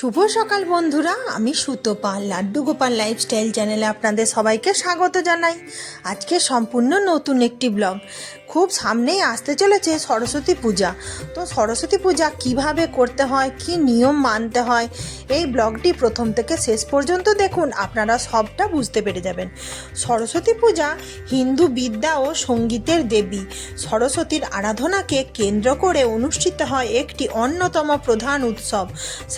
শুভ সকাল বন্ধুরা, আমি সুতোপাল লাড্ডু গোপাল লাইফস্টাইল চ্যানেলে আপনাদের সবাইকে স্বাগত জানাই। আজকে সম্পূর্ণ নতুন একটি ব্লগ খুব সামনেই আসতে চলেছে সরস্বতী পূজা। তো সরস্বতী পূজা কীভাবে করতে হয়, কি নিয়ম মানতে হয়, এই ব্লগটি প্রথম থেকে শেষ পর্যন্ত দেখুন, আপনারা সবটা বুঝতে পেরে যাবেন। সরস্বতী পূজা হিন্দু বিদ্যা ও সঙ্গীতের দেবী। সরস্বতীর আরাধনাকে কেন্দ্র করে অনুষ্ঠিত হয় একটি অন্যতম প্রধান উৎসব,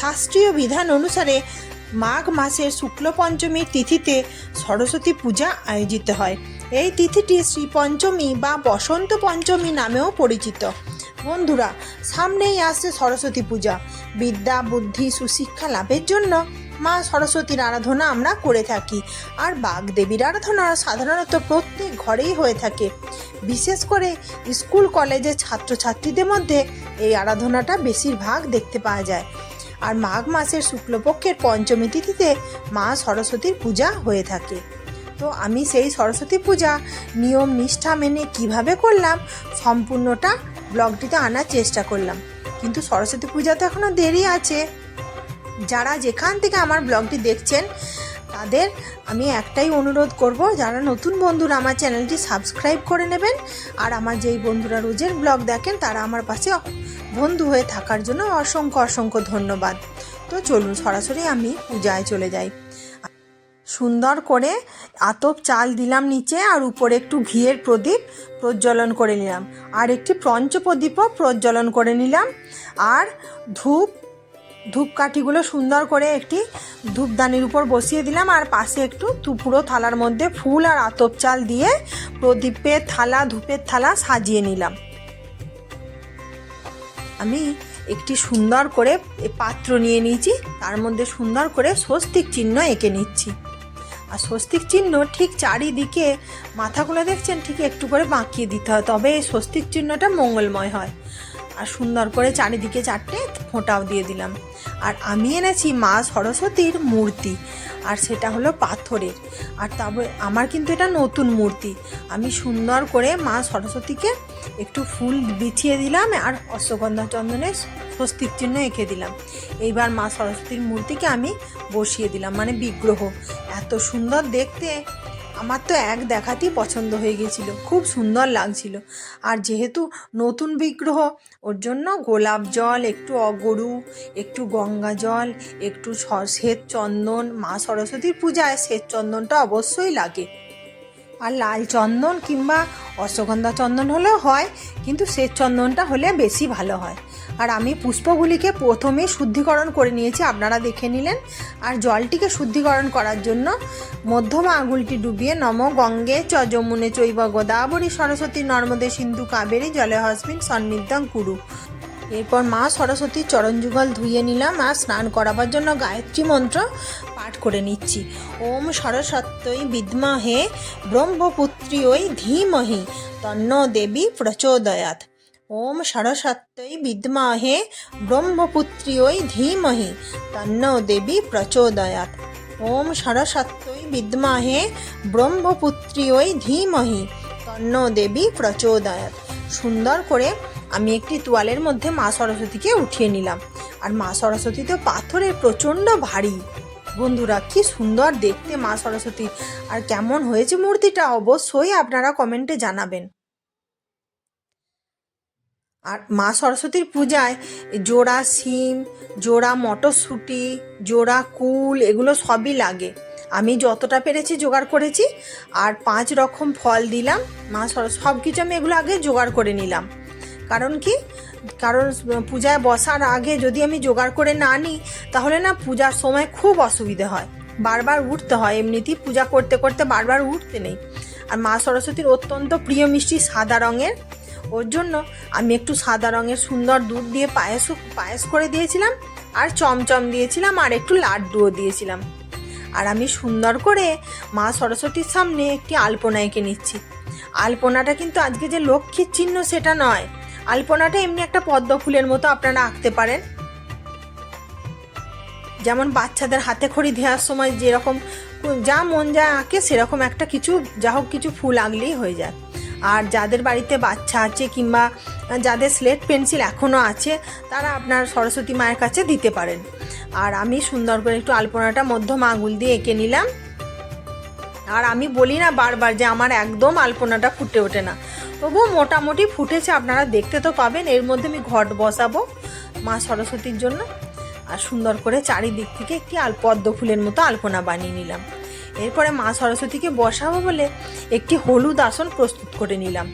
শাস্ত্রীয় বিধান অনুসারে মাঘ মাসের শুক্ল পঞ্চমীর তিথিতে সরস্বতী পূজা আয়োজিত হয়। এই তিথিটি শ্রী পঞ্চমী বা বসন্ত পঞ্চমী নামেও পরিচিত। বন্ধুরা, সামনেই আসছে সরস্বতী পূজা। বিদ্যা, বুদ্ধি, সুশিক্ষা লাভের জন্য মা সরস্বতীর আরাধনা আমরা করে থাকি। আর বাগদেবীর আরাধনা সাধারণত প্রত্যেক ঘরেই হয়ে থাকে। বিশেষ করে স্কুল, কলেজের ছাত্রছাত্রীদের মধ্যে এই আরাধনাটা বেশিরভাগ দেখতে পাওয়া যায়। আর মাঘ মাসের শুক্লপক্ষের পঞ্চমী তিথিতে মা সরস্বতীর পূজা হয়ে থাকে। তো আমি সেই সরস্বতী পূজা নিয়ম নিষ্ঠা মেনে কীভাবে করলাম সম্পূর্ণটা ব্লগটিতে আনার চেষ্টা করলাম। কিন্তু সরস্বতী পূজা তো এখনও দেরি আছে। যারা যেখান থেকে আমার ব্লগটি দেখছেন তাদের আমি একটাই অনুরোধ করব, যারা নতুন বন্ধুরা আমার চ্যানেলটি সাবস্ক্রাইব করে নেবেন, আর আমার যেই বন্ধুরা রোজের ব্লগ দেখেন, তারা আমার পাশে বন্ধু হয়ে থাকার জন্য অসংখ্য অসংখ্য ধন্যবাদ। তো চলুন, সরাসরি আমি পূজায় চলে যাই। সুন্দর করে আতপ চাল দিলাম নিচে, আর উপরে একটু ঘিয়ের প্রদীপ প্রজ্বলন করে নিলাম। আর একটি পঞ্চপ্রদীপও প্রজ্বলন করে নিলাম। আর ধূপ ধূপকাঠিগুলো সুন্দর করে একটি ধূপদানির উপর বসিয়ে দিলাম, আর পাশে একটু তু- পুরো থালার মধ্যে ফুল আর আতপ চাল দিয়ে প্রদীপের থালা, ধূপের থালা সাজিয়ে নিলাম। আমি একটি সুন্দর করে পাত্র নিয়ে নিয়েছি, তার মধ্যে সুন্দর করে স্বস্তিক চিহ্ন এঁকে নিচ্ছি। আর স্বস্তিক চিহ্ন ঠিক চারিদিকে, মাথাগুলো দেখছেন, ঠিক একটু করে বাঁকিয়ে দিতে হয়, তবে এই স্বস্তিক চিহ্নটা মঙ্গলময় হয়। আর সুন্দর করে চারিদিকে চারটে ফোঁটাও দিয়ে দিলাম। আর আমি এনেছি মা সরস্বতীর মূর্তি, আর সেটা হলো পাথরের। আর তবে আমার কিন্তু এটা নতুন মূর্তি। আমি সুন্দর করে মা সরস্বতীকে একটু ফুল বিছিয়ে দিলাম আর অশ্বগন্ধা চন্দনের স্বস্তিক চিহ্ন এঁকে দিলাম। এইবার মা সরস্বতীর মূর্তিকে আমি বসিয়ে দিলাম মানে বিগ্রহ। এত সুন্দর দেখতে। আমার তো এক দেখাতেই পছন্দ হয়ে গেছিল খুব সুন্দর লাগছিল। আর যেহেতু নতুন বিগ্রহ, ওর জন্য গোলাপ জল, একটু অগরু, একটু গঙ্গা জল, একটু শ্বেত চন্দন, মা সরস্বতীর পূজায় শ্বেত চন্দনটা অবশ্যই লাগে। আর লাল চন্দন কিংবা অশ্বগন্ধা চন্দন হলেও হয়, কিন্তু শ্বেত চন্দনটা হলে বেশি ভালো হয়। আর আমি পুষ্পগুলিকে প্রথমে শুদ্ধিকরণ করে নিয়েছি, আপনারা দেখে নিলেন। আর জলটিকে শুদ্ধিকরণ করার জন্য মধ্যমা আঙুলটি ডুবিয়ে নম গঙ্গে চ যমুনে চৈব গোদাবরী সরস্বতী নর্মদে সিন্ধু কাবেরী জলে হসমিন সন্নিধান কুরু। এরপর মা সরস্বতীর চরণ যুগল ধুয়ে নিলাম আর স্নান করাবার জন্য গায়ত্রী মন্ত্র পাঠ করে নিচ্ছি। ওম সরস্বত্যই বিদ্মহে ব্রহ্মপুত্রী ওই ধীমহি তন্ন দেবী প্রচোদয়াত ওম সরস্বত্যই বিদ্মহে ব্রহ্মপুত্রী ওই ধীমহি তন্ন দেবী প্রচোদয়াত। ওম সরস্বত্যই বিদ্মহে ব্রহ্মপুত্রী ওই ধীমহি তন্ন দেবী প্রচোদয়াত। সুন্দর করে আমি একটি তোয়ালের মধ্যে মা সরস্বতীকে উঠিয়ে নিলাম। আর মা সরস্বতী তো পাথরের প্রচণ্ড ভারী। বন্ধুরা, কি সুন্দর দেখতে মা সরস্বতী। আর কেমন হয়েছে মূর্তিটা অবশ্যই আপনারা কমেন্টে জানাবেন। আর মা সরস্বতীর পূজায় জোড়া সিম, জোড়া মটরশুঁটি, জোড়া কুল, এগুলো সবই লাগে। আমি যতটা পেরেছি জোগাড় করেছি, আর পাঁচ রকম ফল দিলাম। মা সব কিছু আমি এগুলো আগে জোগাড় করে নিলাম। কারণ কি? কারণ পূজায় বসার আগে যদি আমি জোগাড় করে না নিই, তাহলে না পূজার সময় খুব অসুবিধে হয়। বারবার উঠতে হয়, এমনিতেই পূজা করতে করতে বারবার উঠতে নেই। আর মা সরস্বতীর অত্যন্ত প্রিয় মিষ্টি সাদা রঙের ওর জন্য আমি একটু সাদা রঙের সুন্দর দুধ দিয়ে পায়েস পায়েস করে দিয়েছিলাম, আর চমচম দিয়েছিলাম, আর একটু লাড্ডুও দিয়েছিলাম। আর আমি সুন্দর করে মা সরস্বতীর সামনে একটি আলপনা এঁকে নিচ্ছি। আলপনাটা কিন্তু আজকে যে লক্ষ্মীর চিহ্ন সেটা নয়। আলপনাটা এমনি একটা পদ্ম ফুলের মতো আপনারা আঁকতে পারেন। যেমন বাচ্চাদের হাতে খড়ি দেওয়ার সময় যেরকম, যা মন যা আঁকে সেরকম একটা কিছু, যা হোক কিছু ফুল আঁকলেই হয়ে যায়। আর যাদের বাড়িতে বাচ্চা আছে কিংবা যাদের স্লেট পেন্সিল এখনও আছে, তারা আপনার সরস্বতী মায়ের কাছে দিতে পারেন। আর আমি সুন্দর করে একটু আলপনাটা মধ্যম আঙুল দিয়ে এঁকে নিলাম। আর আমি বলি না বারবার যে আমার একদম আলপনাটা ফুটে ওঠে না। তবুও মোটামুটি ফুটেছে, আপনারা দেখতে তো পাবেন। এর মধ্যে আমি ঘট বসাবো মা সরস্বতীর জন্য। আর সুন্দর করে চারিদিক থেকে একটি আল পদ্ম ফুলের মতো আলপনা বানিয়ে নিলাম। এরপরে মা সরস্বতীকে বসাবো বলে একটি হলুদ আসন প্রস্তুত করে নিলাম।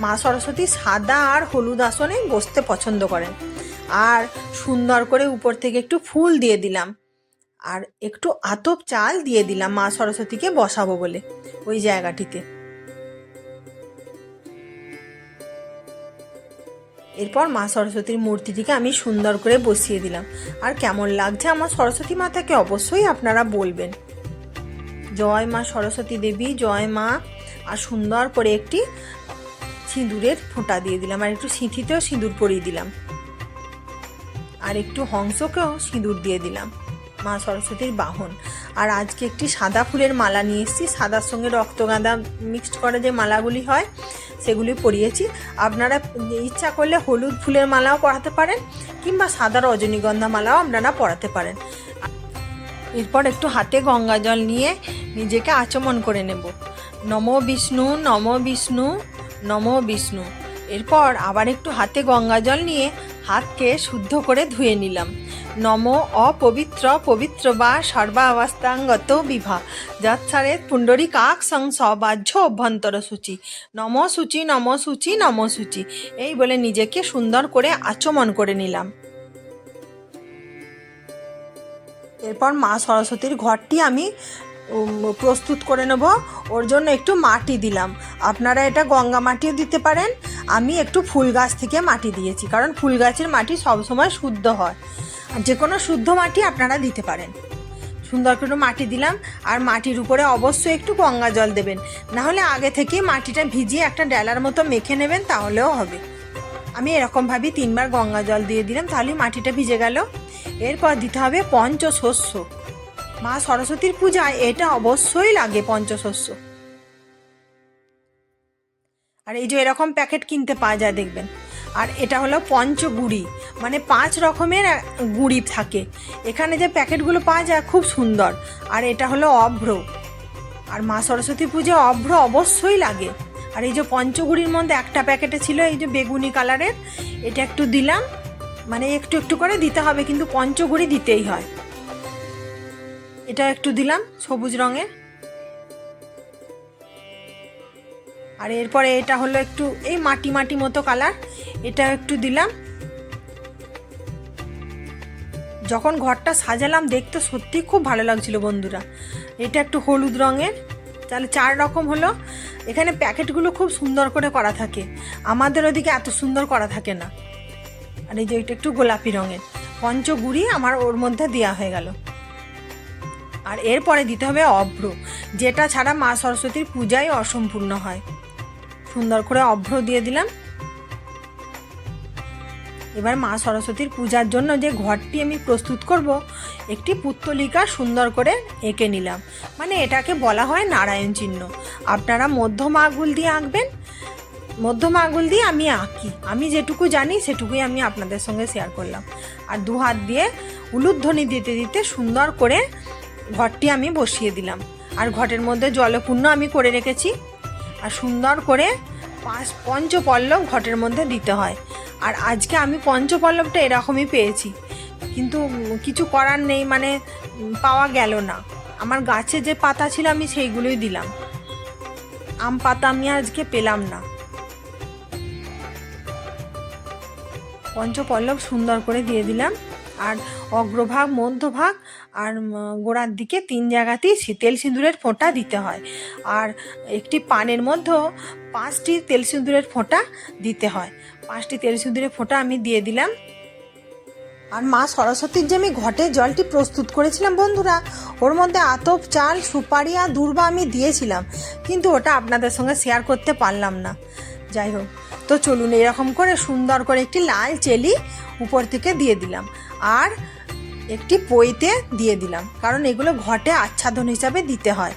মা সরস্বতী সাদা আর হলুদ আসনে বসতে পছন্দ করেন। আর সুন্দর করে উপর থেকে একটু ফুল দিয়ে দিলাম। আর একটু আতপ চাল দিয়ে দিলাম মা সরস্বতীকে বসাবো বলে ওই জায়গাটিতে। এরপর মা সরস্বতীর মূর্তিটিকে আমি সুন্দর করে বসিয়ে দিলাম। আর কেমন লাগছে আমার সরস্বতী মাতাকে অবশ্যই আপনারা বলবেন। জয় মা সরস্বতী দেবী, জয় মা আর সুন্দর করে একটি সিঁদুরের ফোঁটা দিয়ে দিলাম আর একটু সিঁথিতেও সিঁদুর পরিয়ে দিলাম। আর একটু হংসকেও সিঁদুর দিয়ে দিলাম, মা সরস্বতীর বাহন। আর আজকে একটি সাদা ফুলের মালা নিয়ে এসেছি, সাদার সঙ্গে রক্তগাঁদা মিক্সড করা যে মালাগুলি হয়, সেগুলি পরিয়েছি। আপনারা ইচ্ছা করলে হলুদ ফুলের মালাও পরাতে পারেন, কিংবা সাদা রজনীগন্ধা মালাও আপনারা পরাতে পারেন। এরপর একটু হাতে গঙ্গা জল নিয়ে নিজেকে আচমন করে নেব। নম বিষ্ণু নম বিষ্ণু নম বিষ্ণু। এরপর আবার একটু হাতে গঙ্গা জল নিয়ে হাতকে শুদ্ধ করে ধুয়ে নিলাম। নম অপবিত্র, পবিত্র বা সর্বাবস্থাঙ্গত বিভা। যৎসারে পুণ্ডরী কাক সং সবাহ্য অভ্যন্তর সূচি। নম সূচি নম সূচি নম সূচি। এই বলে নিজেকে সুন্দর করে আচমন করে নিলাম। এরপর মা সরস্বতীর ঘরটি আমি প্রস্তুত করে নেব। ওর জন্য একটু মাটি দিলাম। আপনারা এটা গঙ্গা মাটিও দিতে পারেন। আমি একটু ফুল গাছ থেকে মাটি দিয়েছি, কারণ ফুল গাছের মাটি সবসময় শুদ্ধ হয়। যে কোনো শুদ্ধ মাটি আপনারা দিতে পারেন। সুন্দর করে মাটি দিলাম, আর মাটির উপরে অবশ্যই একটু গঙ্গা জল দেবেন। নাহলে আগে থেকেই মাটিটা ভিজিয়ে একটা ডেলার মতো মেখে নেবেন, তাহলেও হবে। আমি এরকমভাবেই তিনবার গঙ্গা জল দিয়ে দিলাম তাহলে মাটিটা ভিজে গেল। এরপর দিতে হবে পঞ্চশস্য। মা সরস্বতীর পূজায় এটা অবশ্যই লাগে পঞ্চশস্য। আর এই যে এরকম প্যাকেট কিনতে পাওয়া যায়, দেখবেন। আর এটা হলো পঞ্চগুড়ি মানে পাঁচ রকমের গুড়ি থাকে। এখানে যে প্যাকেটগুলো পাওয়া যায় খুব সুন্দর। আর এটা হলো অভ্র। আর মা সরস্বতী পুজো অভ্র অবশ্যই লাগে। আর এই যে পঞ্চগুড়ির মধ্যে একটা প্যাকেটে ছিল, এই যে বেগুনি কালারের, এটা একটু দিলাম। মানে একটু একটু করে দিতে হবে, কিন্তু পঞ্চগুড়ি দিতেই হয়। এটা একটু দিলাম সবুজ রঙের। আর এরপরে এটা হলো একটু এই মাটি মাটি মতো কালার, এটা একটু দিলাম। যখন ঘরটা সাজালাম, দেখতে সত্যি খুব ভালো লাগছিল বন্ধুরা। এটা একটু হলুদ রঙের, তাহলে চার রকম হলো। এখানে প্যাকেটগুলো খুব সুন্দর করে করা থাকে। আমাদের ওদিকে এত সুন্দর করা থাকে না। আর এই যে এটা একটু গোলাপি রঙের। পঞ্চগুড়ি আমার ওর মধ্যে দেওয়া হয়ে গেল। আর এরপরে দিতে হবে অভ্র, যেটা ছাড়া মা সরস্বতীর পূজাই অসম্পূর্ণ হয়। সুন্দর করে অভ্র দিয়ে দিলাম। এবার মা সরস্বতীর পূজার জন্য যে ঘরটি আমি প্রস্তুত করব, একটি পুত্তলিকা সুন্দর করে এঁকে নিলাম। মানে এটাকে বলা হয় নারায়ণ চিহ্ন। আপনারা মধ্যম আঙুল দিয়ে আঁকবেন মধ্যম আঙুল দিয়ে আমি আঁকি। আমি যেটুকু জানি, সেটুকুই আমি আপনাদের সঙ্গে শেয়ার করলাম। আর দু হাত দিয়ে উলুধ্বনি দিতে দিতে সুন্দর করে ঘরটি আমি বসিয়ে দিলাম। আর ঘটের মধ্যে জলপূর্ণ আমি করে রেখেছি। আর সুন্দর করে পাঁচ পঞ্চপল্লব ঘটের মধ্যে দিতে হয়। আর আজকে আমি পঞ্চপল্লবটা এরকমই পেয়েছি। কিন্তু কিছু করার নেই মানে পাওয়া গেল না। আমার গাছে যে পাতা ছিল, আমি সেইগুলোই দিলাম। আম পাতা আমি আজকে পেলাম না। পঞ্চপল্লব সুন্দর করে দিয়ে দিলাম। আর অগ্রভাগ, মধ্যভাগ আর গোড়ার দিকে তিন জায়গাতেই তেল সিঁদুরের ফোঁটা দিতে হয়। আর একটি পানের মধ্যেও পাঁচটি তেল সিঁদুরের ফোঁটা দিতে হয়। পাঁচটি তেল সিঁদুরের ফোঁটা আমি দিয়ে দিলাম। আর মা সরস্বতীর যে আমি ঘটে জলটি প্রস্তুত করেছিলাম বন্ধুরা, ওর মধ্যে আতপ, চাল সুপারি আর দূর্বা আমি দিয়েছিলাম। কিন্তু ওটা আপনাদের সঙ্গে শেয়ার করতে পারলাম না। যাই হোক তো চলুন এরকম করে সুন্দর করে একটি লাল চেলি উপর থেকে দিয়ে দিলাম। আর একটি পইতে দিয়ে দিলাম, কারণ এগুলো ঘটে আচ্ছাদন হিসাবে দিতে হয়।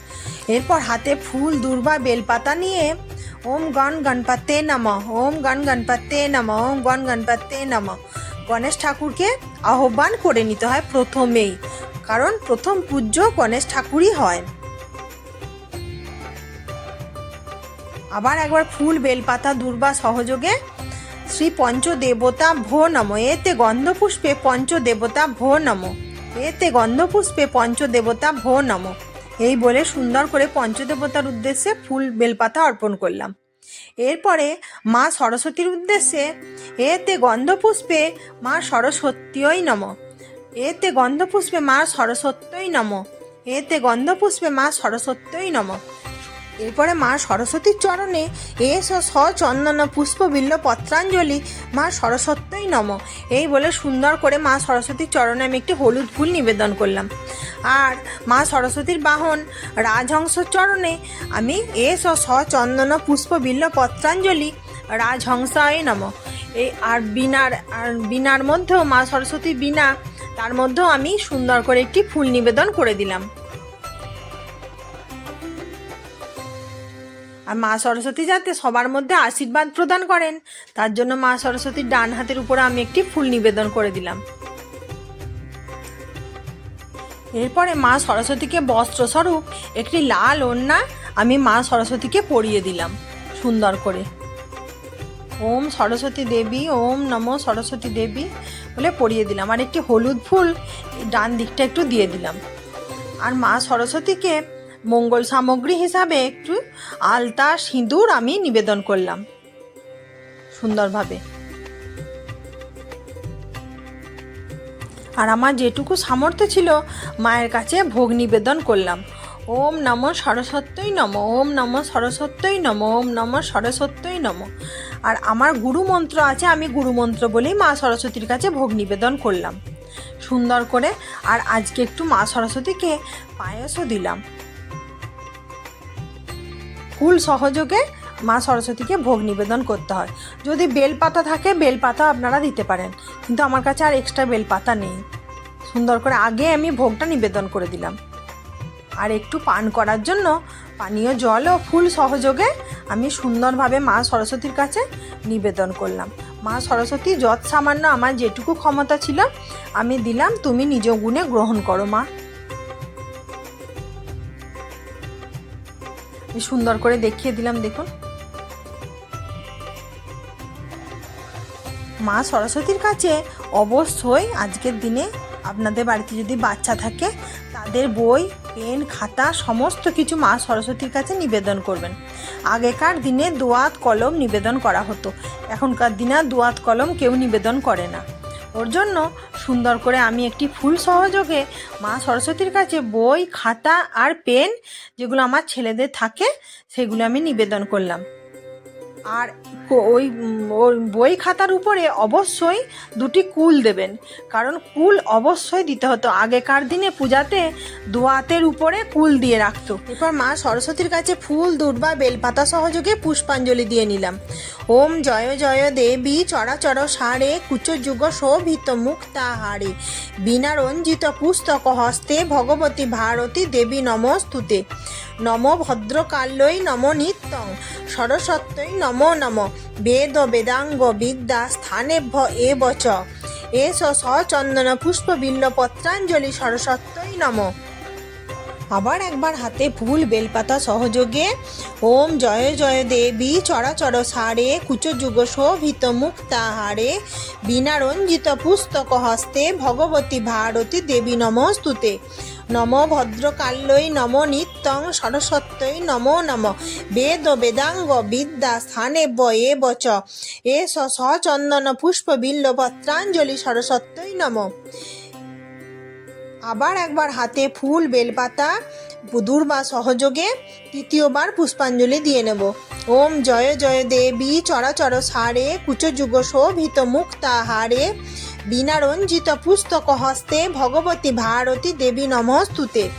এরপর হাতে ফুল, দূর্বা, বেলপাতা নিয়ে ওম গণ গণপতে নম, ওম গণ গণপতে নম, ওম গণ গণপতে নম। গণেশ ঠাকুরকে আহ্বান করে নিতে হয় প্রথমেই, কারণ প্রথম পূজ্য গণেশ ঠাকুরই হয়। আবার একবার ফুল বেলপাতা দুর্বা সহযোগে শ্রী পঞ্চদেবতা ভো নম। এতে গন্ধপুষ্পে পঞ্চদেবতা ভো নম। এতে গন্ধপুষ্পে পঞ্চদেবতা ভো নম। এই বলে সুন্দর করে পঞ্চদেবতার উদ্দেশ্যে ফুল বেলপাতা অর্পণ করলাম। এরপরে মা সরস্বতীর উদ্দেশ্যে এতে গন্ধপুষ্পে মা সরস্বতীই নম। এতে গন্ধপুষ্পে মা সরস্বত্যই নম। এতে গন্ধপুষ্পে মা সরস্বত্যই নম। এরপরে মা সরস্বতীর চরণে এস সচন্দন পুষ্পবিল্ল পত্রাঞ্জলি। মা সরস্বত্যই নম। এই বলে সুন্দর করে মা সরস্বতীর চরণে আমি একটি হলুদ ফুল নিবেদন করলাম। আর মা সরস্বতীর বাহন রাজহংসর চরণে আমি এস সচন্দন পুষ্পবিল্ল পত্রাঞ্জলি রাজহংসায় নম। এই আর বিনার আর বিনার মধ্যেও মা সরস্বতী বিনা, তার মধ্যেও আমি সুন্দর করে একটি ফুল নিবেদন করে দিলাম। আর মা সরস্বতী যাতে সবার মধ্যে আশীর্বাদ প্রদান করেন, তার জন্য মা সরস্বতীর ডান হাতের উপরে আমি একটি ফুল নিবেদন করে দিলাম। এরপরে মা সরস্বতীকে বস্ত্রস্বরূপ একটি লাল ওড়না আমি মা সরস্বতীকে পরিয়ে দিলাম, সুন্দর করে। ওম সরস্বতী দেবী, ওম নম সরস্বতী দেবী বলে পরিয়ে দিলাম। আর একটি হলুদ ফুল ডান দিকটা একটু দিয়ে দিলাম। আর মা সরস্বতীকে মঙ্গল সামগ্রী হিসাবে একটু আলতা সিঁদুর আমি নিবেদন করলাম। সুন্দরভাবে। আর আমার যেটুকু সামর্থ্য ছিল, মায়ের কাছে ভোগ নিবেদন করলাম। ওম নম সরস্বত্যই নম, ওম নম সরস্বত্যই নম, ওম নম সরস্বত্যই নম। আর আমার গুরু মন্ত্র আছে, আমি গুরু মন্ত্র বলেই মা সরস্বতীর কাছে ভোগ নিবেদন করলাম। সুন্দর করে আর আজকে একটু মা সরস্বতীকে পায়েসও দিলাম। ফুল সহযোগে মা সরস্বতীকে ভোগ নিবেদন করতে হয়। যদি বেলপাতা থাকে বেলপাতা আপনারা দিতে পারেন। কিন্তু আমার কাছে আর এক্সট্রা বেলপাতা নেই। সুন্দর করে আগে আমি ভোগটা নিবেদন করে দিলাম। আর একটু পান করার জন্য পানীয় জল ও ফুল সহযোগে আমি সুন্দরভাবে মা সরস্বতীর কাছে নিবেদন করলাম। মা সরস্বতী যৎ সামান্য আমার যেটুকু ক্ষমতা ছিল, আমি দিলাম, তুমি নিজ গুণে গ্রহণ করো মা। সুন্দর করে দেখিয়ে দিলাম, দেখুন। মা সরস্বতীর কাছে অবশ্যই আজকের দিনে আপনাদের বাড়িতে যদি বাচ্চা থাকে, তাদের বই, পেন, খাতা, সমস্ত কিছু মা সরস্বতীর কাছে নিবেদন করবেন। আগেকার দিনে দোয়াত কলম নিবেদন করা হতো। এখনকার দিনে দোয়াত কলম কেউ নিবেদন করে না। ওর জন্য সুন্দর করে আমি একটি ফুল সহযোগে মা সরস্বতীর কাছে বই, খাতা আর পেন যেগুলো আমার ছেলেদের থাকে, সেগুলো আমি নিবেদন করলাম। আর ওই বই খাতার উপরে অবশ্যই দুটি কুল দেবেন। কারণ কুল অবশ্যই দিতে হতো। আগেকার দিনে পূজাতে দোয়াতের উপরে কুল দিয়ে রাখতো। এরপর মা সরস্বতীর কাছে ফুল, দুর্বা, বেলপাতা সহযোগে পুষ্পাঞ্জলি দিয়ে নিলাম। ওম জয় জয় দেবী, চরাচর সারে, কুচযুগ শোভিত মুক্তাহারে বিনা রঞ্জিত পুস্তক হস্তে, ভগবতী ভারতী দেবী নমস্তুতে। নম ভদ্রকাল্যই নম নিত্যং সরস্বত্যই নম নম বেদ বেদাঙ্গ বিদ্যা স্থানেভ্য এ বচ এস সচন্দন পুষ্প বিল্ল পত্রাঞ্জলি সরস্বত্যই নম। আবার একবার হাতে ফুল বেলপাতা সহযোগে। ওম জয় জয় দেবী, চরাচর সারে কুচযুগ শোভিত মুক্তাহারে বিনা রঞ্জিত পুস্তক হস্তে, ভগবতী ভারতী দেবী নমস্তুতে। নম ভদ্রকাল্যই নম নিত্যং সরস্বত্যই নম নম। বেদ বেদাঙ্গ বিদ্যা স্থানে ব বয়ে বচ। এস সচন্দন পুষ্প বিল্ল পত্রাঞ্জলি সরস্বত্যই নম। আবার একবার হাতে ফুল, বেলপাতা, দুর্বা সহযোগে তৃতীয়বার পুষ্পাঞ্জলি দিয়ে নেব। ওম জয় জয় দেবী, চরাচর সারে কুচযুগ শোভিত মুক্তা হারে, বিনারঞ্জিত পুস্তক হস্তে, ভগবতী ভারতী দেবী নমস্তুতে।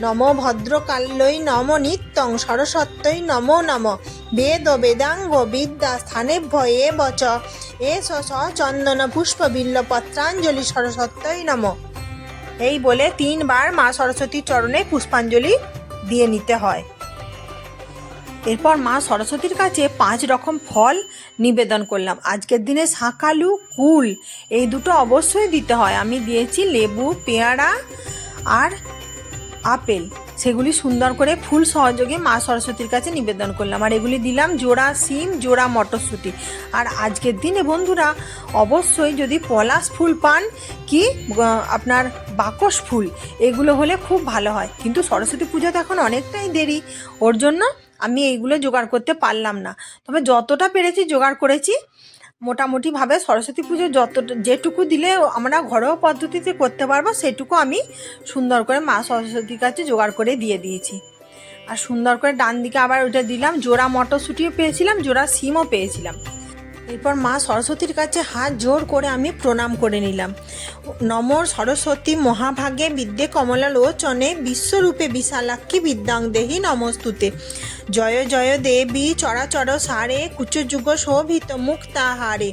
নম ভদ্রকাল্যই নম নিত্যং সরস্বত্যই নম নম। বেদ বেদাঙ্গ বিদ্যা স্থানেভ্য এ বচ। এস সচন্দন পুষ্প বিল্ল পত্রাঞ্জলি সরস্বত্যই নম। এই বলে তিনবার মা সরস্বতীর চরণে পুষ্পাঞ্জলি দিয়ে নিতে হয়। এরপর মা সরস্বতীর কাছে পাঁচ রকম ফল নিবেদন করলাম। আজকের দিনে শাঁকালু কুল এই দুটো অবশ্যই দিতে হয়। আমি দিয়েছি লেবু, পেয়ারা আর আপেল, সেগুলি সুন্দর করে ফুল সহযোগে মা সরস্বতীর কাছে নিবেদন করলাম। আর এগুলি দিলাম জোড়া সিম, জোড়া মটরশুঁটি। আর আজকের দিনে বন্ধুরা, অবশ্যই যদি পলাশ ফুল পান কি আপনার বাকস ফুল, এগুলো হলে খুব ভালো হয়। কিন্তু সরস্বতী পুজোতে এখন অনেকটাই দেরি, ওর জন্য আমি এইগুলো জোগাড় করতে পারলাম না। তবে যতটা পেরেছি জোগাড় করেছি মোটামুটিভাবে সরস্বতী পুজো যত যেটুকু দিলে আমরা ঘরোয়া পদ্ধতিতে করতে পারব, সেটুকু আমি সুন্দর করে মা সরস্বতীর কাছে জোগাড় করে দিয়ে দিয়েছি। আর সুন্দর করে ডান দিকে আবার ওটা দিলাম, জোড়া মটরশুঁটিও পেয়েছিলাম, জোড়া সিমও পেয়েছিলাম। এরপর মা সরস্বতীর কাছে হাত জোর করে আমি প্রণাম করে নিলাম। নমর সরস্বতী মহাভাগে বিদ্যে কমলা লোচনে বিশ্বরূপে বিশালাক্ষী বিদ্যাং দেহি নমস্তুতে। জয় জয় দেবী চরাচর সারে কুচযুগ শোভিত মুক্তাহারে।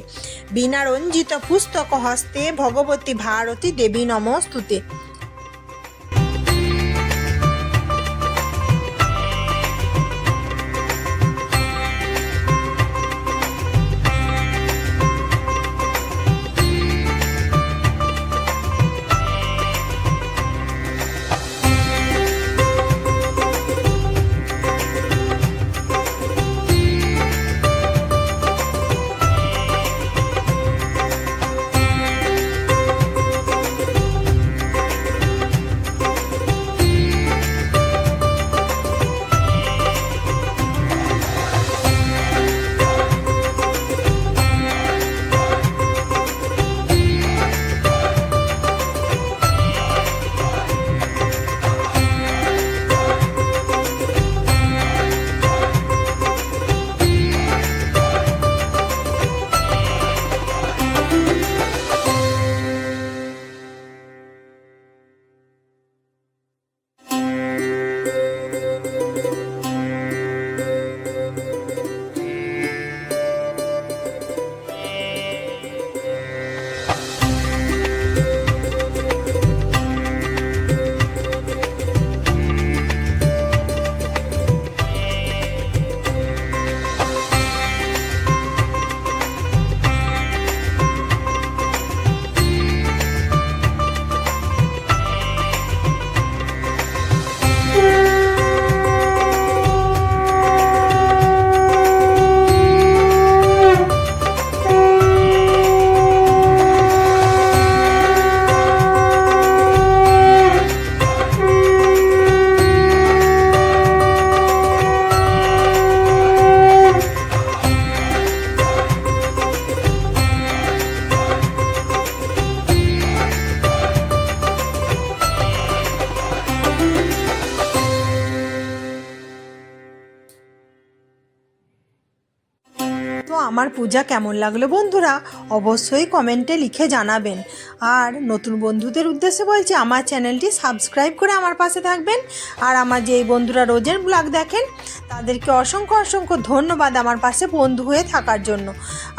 বিনারঞ্জিত পুস্তক হস্তে ভগবতী ভারতী দেবী নমস্তুতে। আমার পূজা কেমন লাগল বন্ধুরা অবশ্যই কমেন্টে লিখে জানাবেন। আর নতুন বন্ধুদের উদ্দেশ্যে বলছি, আমার চ্যানেলটি সাবস্ক্রাইব করে আমার পাশে থাকবেন। আর আমার যেই বন্ধুরা রোজের ব্লগ দেখেন, তাদেরকে অসংখ্য অসংখ্য ধন্যবাদ আমার পাশে বন্ধু হয়ে থাকার জন্য।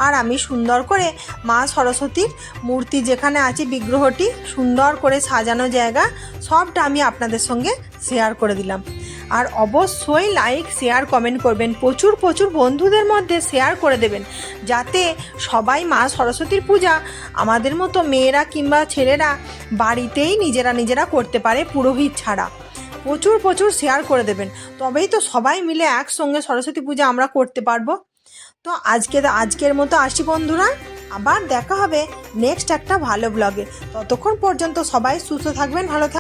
আর আমি সুন্দর করে মা সরস্বতীর মূর্তি যেখানে আছে বিগ্রহটি, সুন্দর করে সাজানো জায়গা, সবটা আমি আপনাদের সঙ্গে শেয়ার করে দিলাম। আর অবশ্যই লাইক শেয়ার কমেন্ট করবেন। প্রচুর প্রচুর বন্ধুদের মধ্যে শেয়ার করে দেবেন। যাতে সবাই মা সরস্বতীর পূজা আমাদের মতো মেয়েরা কিংবা ছেলেরা বাড়িতেই নিজেরা নিজেরা করতে পারে পুরোহিত ছাড়া। প্রচুর প্রচুর শেয়ার করে দেবেন। তবেই তো সবাই মিলে একসঙ্গে সরস্বতী পূজা আমরা করতে পারব। তো আজকে, আজকের মতো আসি বন্ধুরা। আবার দেখা হবে নেক্সট একটা ভালো ব্লগে ততক্ষণ পর্যন্ত সবাই সুস্থ থাকবেন, ভালো থাকবেন